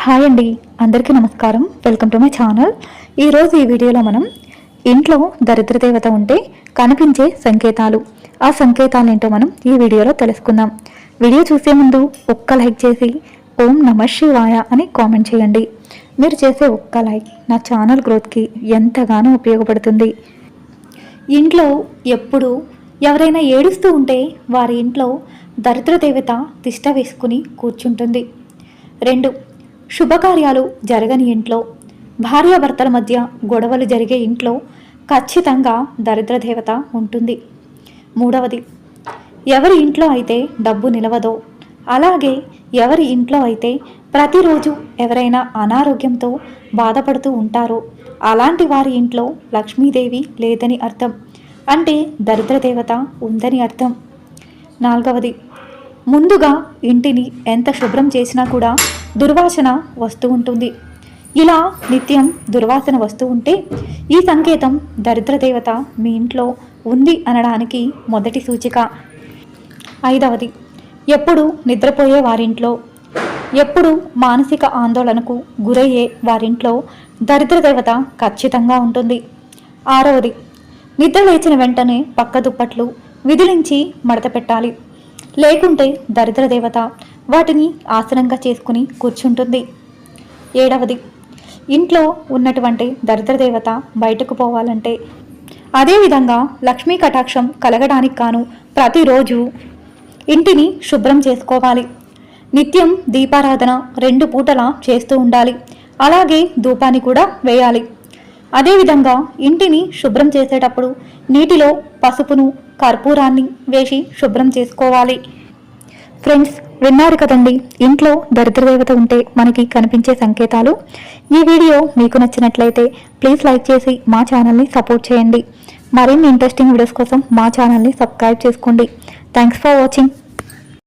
Hi అండి అందరికీ నమస్కారం. వెల్కమ్ టు మై ఛానల్ ఈరోజు ఈ వీడియోలో మనం ఇంట్లో దరిద్ర దేవత ఉంటే కనిపించే సంకేతాలు. ఆ సంకేతాలు ఏంటో మనం ఈ వీడియోలో తెలుసుకుందాం. వీడియో చూసే ముందు ఒక్క లైక్ చేసి ఓం నమ శివాయ అని కామెంట్ చేయండి. మీరు చేసే ఒక్క లైక్ నా ఛానల్ గ్రోత్కి ఎంతగానో ఉపయోగపడుతుంది. ఇంట్లో ఎప్పుడు ఎవరైనా ఏడుస్తూ ఉంటే వారి ఇంట్లో దరిద్ర దేవత తిష్ట వేసుకుని కూర్చుంటుంది. రెండు శుభకార్యాలు జరగని ఇంట్లో భార్యాభర్తల మధ్య గొడవలు జరిగే ఇంట్లో ఖచ్చితంగా దరిద్ర దేవత ఉంటుంది. మూడవది ఎవరి ఇంట్లో అయితే డబ్బు నిలవదో అలాగే ఎవరి ఇంట్లో అయితే ప్రతిరోజు ఎవరైనా అనారోగ్యంతో బాధపడుతూ ఉంటారో అలాంటి వారి ఇంట్లో లక్ష్మీదేవి లేదని అర్థం. అంటే దరిద్ర దేవత ఉందని అర్థం. నాలుగవది ముందుగా ఇంటిని ఎంత శుభ్రం చేసినా కూడా దుర్వాసన వస్తూ ఉంటుంది. ఇలా నిత్యం దుర్వాసన వస్తూ ఉంటే ఈ సంకేతం దరిద్ర దేవత మీ ఇంట్లో ఉంది అనడానికి మొదటి సూచిక. ఐదవది ఎప్పుడు నిద్రపోయే వారింట్లో ఎప్పుడు మానసిక ఆందోళనకు గురయ్యే వారింట్లో దరిద్ర దేవత ఖచ్చితంగా ఉంటుంది. ఆరవది నిద్ర లేచిన వెంటనే పక్క దుప్పట్లు విధులించి మడత పెట్టాలి. లేకుంటే దరిద్ర దేవత వాటిని ఆసనంగా చేసుకుని కూర్చుంటుంది. ఏడవది ఇంట్లో ఉన్నటువంటి దరిద్ర దేవత బయటకు పోవాలంటే. అదేవిధంగా లక్ష్మీ కటాక్షం కలగడానికి కాను ప్రతిరోజు ఇంటిని శుభ్రం చేసుకోవాలి. నిత్యం దీపారాధన రెండు పూటలా చేస్తూ ఉండాలి. అలాగే ధూపాన్ని కూడా వేయాలి. అదేవిధంగా ఇంటిని శుభ్రం చేసేటప్పుడు నీటిలో పసుపును కర్పూరాన్ని వేసి శుభ్రం చేసుకోవాలి. ఫ్రెండ్స్ విన్నారు కదండి. ఇంట్లో దరిద్ర దేవత ఉంటే మనకి కనిపించే సంకేతాలు. ఈ వీడియో మీకు నచ్చినట్లయితే ప్లీజ్ లైక్ చేసి మా ఛానల్ని సపోర్ట్ చేయండి. మరిన్ని ఇంట్రెస్టింగ్ వీడియోస్ కోసం మా ఛానల్ని సబ్స్క్రైబ్ చేసుకోండి. Thanks for watching